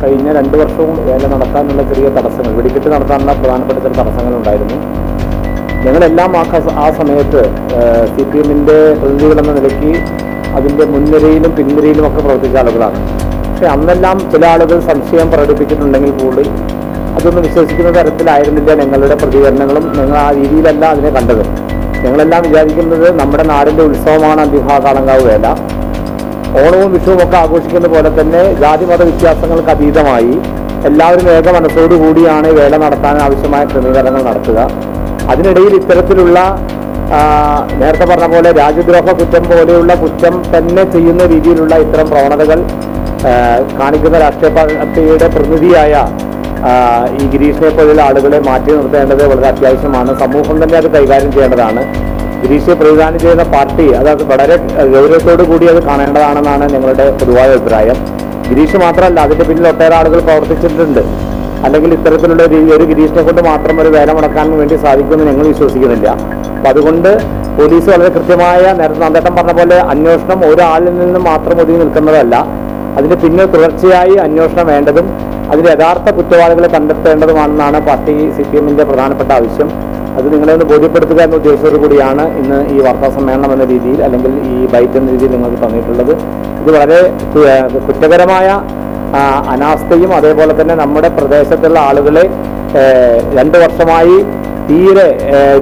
കഴിഞ്ഞ രണ്ട് വർഷവും വേല നടത്താനുള്ള ചെറിയ തടസ്സങ്ങൾ വെടിക്കെട്ട് നടത്താനുള്ള പ്രധാനപ്പെട്ട ചില തടസ്സങ്ങളുണ്ടായിരുന്നു ഞങ്ങളെല്ലാം ആ ആ സമയത്ത് സി പി എമ്മിന്റെ പ്രതിനിധികളെന്ന നിലയ്ക്ക് അതിന്റെ മുൻനിരയിലും പിൻനിരയിലും ഒക്കെ പ്രവർത്തിച്ച ആളുകളാണ്. പക്ഷേ അന്നെല്ലാം ചില ആളുകൾ സംശയം പ്രകടിപ്പിച്ചിട്ടുണ്ടെങ്കിൽ കൂടി അതൊന്നും വിശ്വസിക്കുന്ന തരത്തിലായിരുന്നില്ല ഞങ്ങളുടെ പ്രതികരണങ്ങളും. ഞങ്ങൾ ആ രീതിയിലല്ല അതിനെ കണ്ടത്. ഞങ്ങളെല്ലാം വിചാരിക്കുന്നത് നമ്മുടെ നാടിന്റെ ഉത്സവമാണ് അന്തിഭാകാളങ്കാവ് വേല. ഓണവും വിഷുവും ഒക്കെ ആഘോഷിക്കുന്ന പോലെ തന്നെ ജാതി മത വ്യത്യാസങ്ങൾക്ക് അതീതമായി എല്ലാവരും ഏക മനസ്സോടുകൂടിയാണ് വേല നടത്താൻ ആവശ്യമായ ക്രമീകരണങ്ങൾ നടത്തുക. അതിനിടയിൽ ഇത്തരത്തിലുള്ള നേരത്തെ പറഞ്ഞ പോലെ രാജ്യദ്രോഹ കുറ്റം പോലെയുള്ള കുറ്റം തന്നെ ചെയ്യുന്ന രീതിയിലുള്ള ഇത്തരം പ്രവണതകൾ കാണിക്കുന്ന രാഷ്ട്രീയ പാർട്ടിയുടെ പ്രതിനിധിയായ ഈ ഗിരീഷിനെ പോലുള്ള ആളുകളെ മാറ്റി നിർത്തേണ്ടത് വളരെ അത്യാവശ്യമാണ്. സമൂഹം തന്നെ അത് കൈകാര്യം ചെയ്യേണ്ടതാണ്. ഗിരീഷ് പ്രതിദാനം ചെയ്യുന്ന പാർട്ടി അത് അത് വളരെ ഗൗരവത്തോടു കൂടി അത് കാണേണ്ടതാണെന്നാണ് ഞങ്ങളുടെ പൊതുവായ അഭിപ്രായം. ഗിരീഷ് മാത്രമല്ല അതിന്റെ പിന്നിൽ ഒട്ടേറെ ആളുകൾ പ്രവർത്തിച്ചിട്ടുണ്ട്. അല്ലെങ്കിൽ ഇത്തരത്തിലുള്ള ഒരു ഗിരീഷിനെ കൊണ്ട് മാത്രം ഒരു വേല മുടക്കാൻ വേണ്ടി സാധിക്കുമെന്ന് ഞങ്ങൾ വിശ്വസിക്കുന്നില്ല. അപ്പം അതുകൊണ്ട് പോലീസ് വളരെ കൃത്യമായ നേരത്തെ നന്ദേട്ടം പറഞ്ഞ പോലെ അന്വേഷണം ഒരാളിൽ നിന്ന് മാത്രം ഒതുങ്ങി നിൽക്കുന്നതല്ല. അതിന് പിന്നിൽ തുടർച്ചയായി അന്വേഷണം വേണ്ടതും അതിന് യഥാർത്ഥ കുറ്റവാളികളെ കണ്ടെത്തേണ്ടതുമാണെന്നാണ് പാർട്ടി സി പി എമ്മിന്റെ പ്രധാനപ്പെട്ട ആവശ്യം. അത് നിങ്ങളെ ഒന്ന് ബോധ്യപ്പെടുത്തുക എന്ന ഉദ്ദേശത്തോടു കൂടിയാണ് ഇന്ന് ഈ വാർത്താ സമ്മേളനം എന്ന രീതിയിൽ അല്ലെങ്കിൽ ഈ ബൈറ്റ് എന്ന രീതിയിൽ നിങ്ങൾക്ക് തന്നിട്ടുള്ളത്. ഇത് വളരെ കുറ്റകരമായ അനാസ്ഥയും അതേപോലെ തന്നെ നമ്മുടെ പ്രദേശത്തുള്ള ആളുകളെ രണ്ട് വർഷമായി തീരെ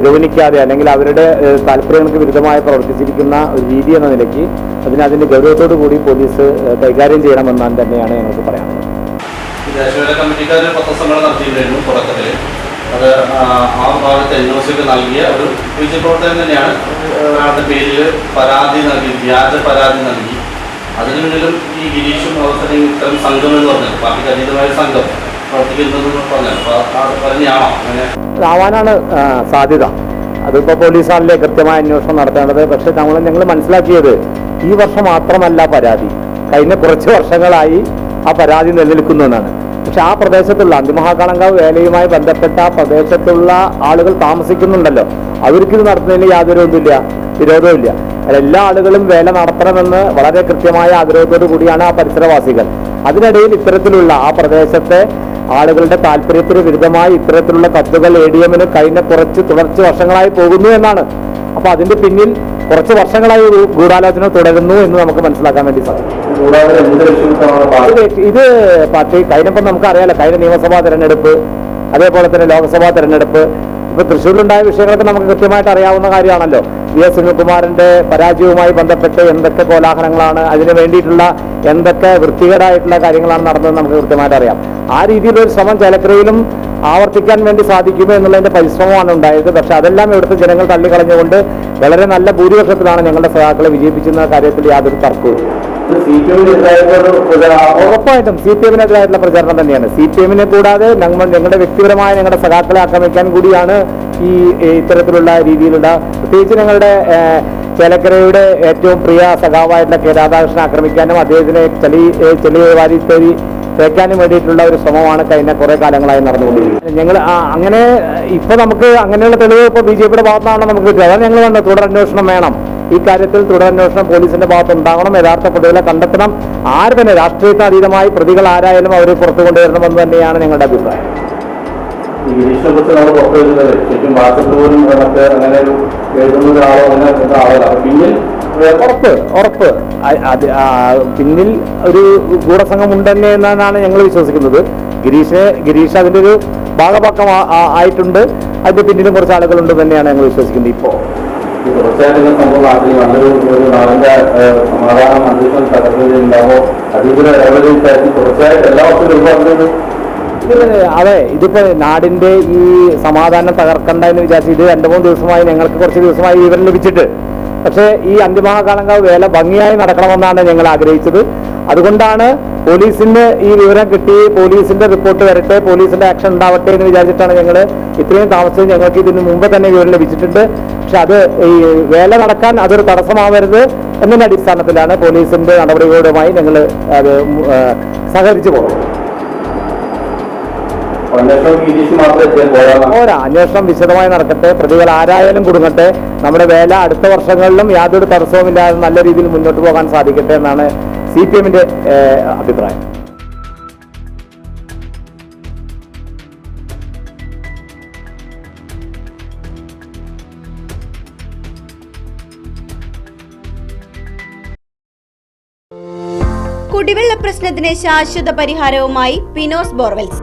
ഗവനിക്കാതെ അല്ലെങ്കിൽ അവരുടെ താല്പര്യങ്ങൾക്ക് വിരുദ്ധമായി പ്രവർത്തിച്ചിരിക്കുന്ന ഒരു രീതി എന്ന നിലയ്ക്ക് അതിന് അതിന്റെ ഗൗരവത്തോടു കൂടി പോലീസ് കൈകാര്യം ചെയ്യണമെന്നാണ് തന്നെയാണ് ഞങ്ങൾക്ക് പറയാനുള്ളത്. ദേശീയ കമ്മിറ്റിക്കാർ പത്രസമ്മേളനം നടത്തിയിട്ടുണ്ടായിരുന്നു തുടക്കത്തിൽ അത് ആ, ഭാഗത്ത് എൻ ഒ സിക്ക് നൽകിയ ഒരു വിജയപ്രവർത്തനം തന്നെയാണ്. അയാളുടെ പേരിൽ പരാതി നൽകി വ്യാജ പരാതി നൽകി. അതിനു മുന്നിലും ഈ ഗിരീഷും അവസരം ഇത്തരം സംഘം എന്ന് പറഞ്ഞത് പാർട്ടിക്ക് അതീതമായ സംഘം പ്രവർത്തിക്കുന്നതെന്ന് പറഞ്ഞു അപ്പോൾ അത് പറഞ്ഞാണോ അങ്ങനെ ആവാനാണ് സാധ്യത. കൃത്യമായ അന്വേഷണം നടത്തേണ്ടത്. പക്ഷെ നമ്മൾ ഞങ്ങൾ മനസ്സിലാക്കിയത് ഈ വർഷം മാത്രമല്ല പരാതി. കഴിഞ്ഞ കുറച്ച് വർഷങ്ങളായി ആ പരാതി നിലനിൽക്കുന്നു എന്നാണ്. പക്ഷെ ആ പ്രദേശത്തുള്ള അന്തിമഹാകാളങ്കാവ് വേലയുമായി ബന്ധപ്പെട്ട പ്രദേശത്തുള്ള ആളുകൾ താമസിക്കുന്നുണ്ടല്ലോ. അവർക്കിത് നടത്തുന്നതിന് യാതൊരു ഇതുമില്ല വിരോധമില്ല എല്ലാ ആളുകളും വേല നടത്തണമെന്ന് വളരെ കൃത്യമായ ആഗ്രഹത്തോടു കൂടിയാണ് ആ പരിസരവാസികൾ. അതിനിടയിൽ ഇത്തരത്തിലുള്ള ആ പ്രദേശത്തെ ആളുകളുടെ താല്പര്യത്തിന് വിരുദ്ധമായി ഇത്തരത്തിലുള്ള കത്തുകൾ എ ഡി എമ്മിന് കഴിഞ്ഞ കുറച്ച് തുടർച്ച വർഷങ്ങളായി പോകുന്നു എന്നാണ്. അപ്പൊ അതിന്റെ പിന്നിൽ കുറച്ച് വർഷങ്ങളായി ഗൂഢാലോചന തുടരുന്നു എന്ന് നമുക്ക് മനസ്സിലാക്കാൻ വേണ്ടി സാധിക്കും. ഇത് പാർട്ടി കഴിഞ്ഞപ്പം നമുക്കറിയാലോ കഴിഞ്ഞ നിയമസഭാ തെരഞ്ഞെടുപ്പ് അതേപോലെ തന്നെ ലോക്സഭാ തെരഞ്ഞെടുപ്പ്. ഇപ്പൊ തൃശ്ശൂരിലുണ്ടായ വിഷയങ്ങളൊക്കെ നമുക്ക് കൃത്യമായിട്ട് അറിയാവുന്ന കാര്യമാണല്ലോ. വി എസ് സുനിൽകുമാറിന്റെ പരാജയവുമായി ബന്ധപ്പെട്ട് എന്തൊക്കെ കോലാഹലങ്ങളാണ് അതിനു വേണ്ടിയിട്ടുള്ള എന്തൊക്കെ വൃത്തികേടായിട്ടുള്ള കാര്യങ്ങളാണ് നടന്നതെന്ന് നമുക്ക് കൃത്യമായിട്ട് അറിയാം. ആ രീതിയിലൊരു ശ്രമം ചേലക്കരയിലും ആവർത്തിക്കാൻ വേണ്ടി സാധിക്കുമോ എന്നുള്ളതിന്റെ പരിശ്രമമാണ് ഉണ്ടായത്. പക്ഷെ അതെല്ലാം ഇവിടുത്തെ ജനങ്ങൾ തള്ളിക്കളഞ്ഞുകൊണ്ട് വളരെ നല്ല ഭൂരിപക്ഷത്തിലാണ് ഞങ്ങളുടെ സഹാക്കളെ വിജയിപ്പിച്ചെന്ന കാര്യത്തിൽ യാതൊരു തർക്കവും ഉറപ്പായിട്ടും സി പി എമ്മിനെതിരായിട്ടുള്ള പ്രചാരണം തന്നെയാണ്. സി പി എമ്മിനെ കൂടാതെ ഞങ്ങൾ ഞങ്ങളുടെ വ്യക്തിപരമായ ഞങ്ങളുടെ സഖാക്കളെ ആക്രമിക്കാൻ കൂടിയാണ് ഈ ഇത്തരത്തിലുള്ള രീതിയിലുള്ള പ്രത്യേകിച്ച് ഞങ്ങളുടെ ചേലക്കരയുടെ ഏറ്റവും പ്രിയ സഖാവായിട്ടുള്ള കെ രാധാകൃഷ്ണൻ ആക്രമിക്കാനും അദ്ദേഹത്തിനെ ചെളി ചെളിയെ ചെളി വാരിത്തേരി തേക്കാനും വേണ്ടിയിട്ടുള്ള ഒരു ശ്രമമാണ് കഴിഞ്ഞ കുറെ കാലങ്ങളായി നടന്നുകൊണ്ടിരിക്കുന്നത്. ഞങ്ങൾ അങ്ങനെ ഇപ്പൊ നമുക്ക് അങ്ങനെയുള്ള തെളിവ് ഇപ്പൊ ബി ജെ പിയുടെ ഭാഗത്താണ് നമുക്ക് കിട്ടുക. അതാണ് ഞങ്ങൾ കണ്ടത്. തുടരന്വേഷണം വേണം. ഈ കാര്യത്തിൽ തുടരന്വേഷണം പോലീസിന്റെ ഭാഗത്ത് ഉണ്ടാകണം യഥാർത്ഥ പ്രതികളെ കണ്ടെത്തണം. ആര് തന്നെ രാഷ്ട്രീയത്തിന് അതീതമായി പ്രതികൾ ആരായാലും അവർ പുറത്തു കൊണ്ടുവരണമെന്ന് തന്നെയാണ് ഞങ്ങളുടെ അഭിപ്രായം. ഈ കുറിച്ച് നമ്മൾ പുറത്തു വരുന്നത്. ശരിക്കും പോലും അങ്ങനെ ഒരു എഴുതുന്ന ഒരാളോ അങ്ങനെ ആളുകളാണ് പിന്നിൽ ഉറപ്പ് ഉറപ്പ്. പിന്നിൽ ഒരു ഗൂഢസംഘം ഉണ്ടെന്നെ എന്നാണ് ഞങ്ങൾ വിശ്വസിക്കുന്നത്. ഗിരീഷ് ഗിരീഷ് അതിന്റെ ഒരു ഭാഗപക്കം ആയിട്ടുണ്ട്. അതിന്റെ പിന്നിലും കുറച്ച് ആളുകളുണ്ട് തന്നെയാണ് ഞങ്ങൾ വിശ്വസിക്കുന്നത് ഇപ്പോ ഈ തുടർച്ചയായിട്ട് ഇങ്ങനെ സംഭവം നാട്ടിൽ നല്ലൊരു ഒരു നാടിന്റെ സമാധാനം അന്തരീക്ഷം അതെ ഇതിപ്പോ നാടിന്റെ ഈ സമാധാനം തകർക്കണ്ട എന്ന് വിചാരിച്ച് ഇത് രണ്ടു മൂന്ന് ദിവസമായി ഞങ്ങൾക്ക് കുറച്ച് ദിവസമായി വിവരം ലഭിച്ചിട്ട് പക്ഷേ ഈ അന്തിമഹാകാലങ്കാവ് വേല ഭംഗിയായി നടക്കണമെന്നാണ് ഞങ്ങൾ ആഗ്രഹിച്ചത്. അതുകൊണ്ടാണ് പോലീസിന് ഈ വിവരം കിട്ടി പോലീസിന്റെ റിപ്പോർട്ട് വരട്ടെ പോലീസിന്റെ ആക്ഷൻ ഉണ്ടാവട്ടെ എന്ന് വിചാരിച്ചിട്ടാണ് ഞങ്ങൾ ഇത്രയും താമസിച്ചത്. ഞങ്ങൾക്ക് ഇതിന് മുമ്പ് തന്നെ വിവരം ലഭിച്ചിട്ടുണ്ട്. പക്ഷെ അത് ഈ വേല നടക്കാൻ അതൊരു തടസ്സമാവരുത് എന്നതിന്റെ അടിസ്ഥാനത്തിലാണ് പോലീസിന്റെ നടപടികളുമായി ഞങ്ങൾ അത് സഹകരിച്ചു പോകുന്നത്. ഓരോ അന്വേഷണം വിശദമായി നടക്കട്ടെ. പ്രതികൾ ആരായാലും കുടുങ്ങട്ടെ. നമ്മുടെ വേല അടുത്ത വർഷങ്ങളിലും യാതൊരു തടസ്സവുമില്ലാതെ നല്ല രീതിയിൽ മുന്നോട്ട് പോകാൻ സാധിക്കട്ടെ എന്നാണ് സി പി എമ്മിന്റെ അഭിപ്രായം. കുടിവെള്ള പ്രശ്നത്തിന് ശാശ്വത പരിഹാരവുമായി പിനോസ് ബോർവെൽസ്.